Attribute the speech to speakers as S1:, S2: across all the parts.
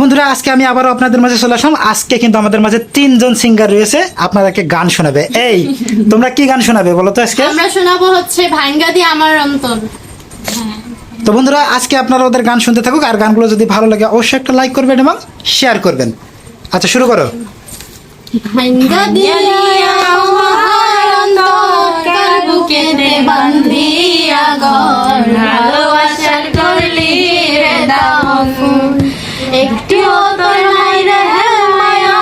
S1: বন্ধুরা আজকে আমি আবারও আপনাদের মাঝে চলে আসলাম। আজকে কিন্তু আমাদের মাঝে তিনজন সিঙ্গার রয়েছে। আপনাদেরকে গান শোনাবে। এই তোমরা কি গান শোনাবে বলো তো আজকে?
S2: আমরা শোনাবো হচ্ছে ভাঙ্গা দিয়ে আমার অন্তর।
S1: তো বন্ধুরা আজকে আপনারা ওদের গান শুনতে থাকুক। আর গানগুলো যদি ভালো লাগে অবশ্যই একটা লাইক করবেন এবং শেয়ার করবেন। আচ্ছা শুরু করো।
S2: ভাঙ্গা দিয়া আমার অন্তর কার বুকে দে বান্ধিয়া ঘর? একটিও তোর মায়া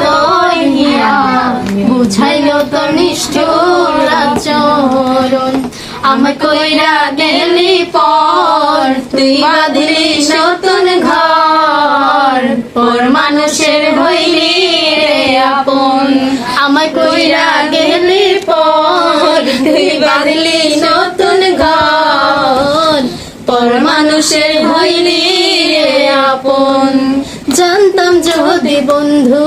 S2: তোর হিয়া বুঝাইল নিষ্ঠুর আমায় কইরা গেলি পর, তুই বাঁধলি নতুন ঘর। পর মানুষের হইলি রে আপন। আমায় কইরা গেলি পর, তুই বাঁধলি নতুন ঘর। পর মানুষের হইলি আপন জানতাম যদি বন্ধু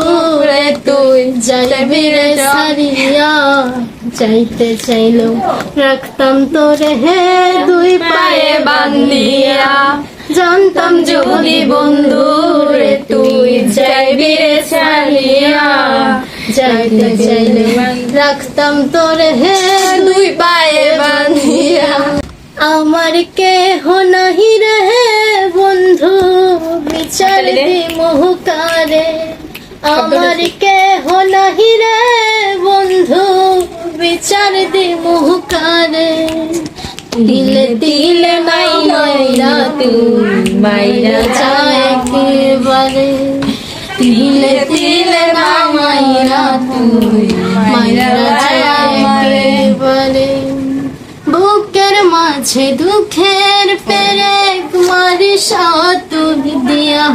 S2: রে তুই যাইবি রে সারিয়া চাইতে চাইলো রাখতাম তোরে হে দুই পায়ে বান্ধিয়া। জানতাম যদি বন্ধু রে তুই যাইবি রে সারিয়া চাইতে চাইলো রাখতাম তোরে হে দুই পায়ে বান্ধিয়া। আমার কেহ নাহি রে বন্ধু দি মুহুকারে আমার কেহ নাহি রে বন্ধু? বিচার দি মুহুকারে দিলে দিলে নাই মাইরা তুই মাইরা যায় একেবারে দিলে দিলে না মাইরা তুই মাঝে দুঃখের পেরেক মারিস তুই দিয়া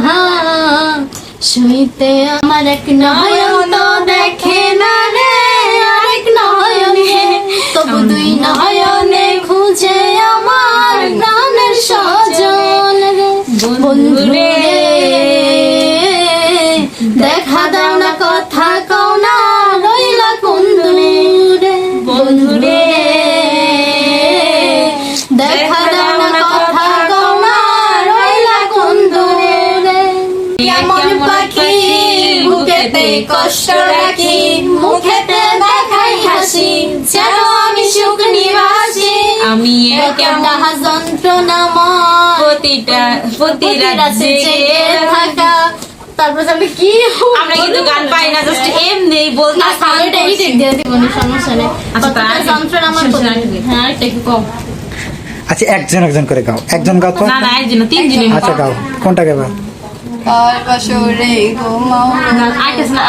S2: শুইতে আমার এক নয়ন তো দেখে না রে আরেক নয়নে। তবু দুই নয়নে খুঁজে আমার প্রাণের সজন বন্ধু রে দেখা দাও না কথা কষ্ট রাখি মুখেতে দেখাই হাসি যেন আমি সুখ নিবাসী।
S3: আমি প্রতিটা প্রতি রাতে
S2: থাকা। তারপর আমি কি
S3: আমরা কিন্তু গান পাই না জাস্ট এমনি বলতে
S2: সাউন্ডটা এডিট দিয়ে দিব না সমস্যা নেই।
S3: আচ্ছা,
S2: যন্ত্রণা আমার
S3: সমস্যা
S2: হ্যাঁ আরেকটা একটু কম।
S1: আচ্ছা একজন একজন করে গাও। একজন গাও তো?
S3: না না একজন তিনজনে
S1: আচ্ছা গাও। কোনটা গাবা?
S4: আর বাসরে ঘুমাও
S3: আইতেছে না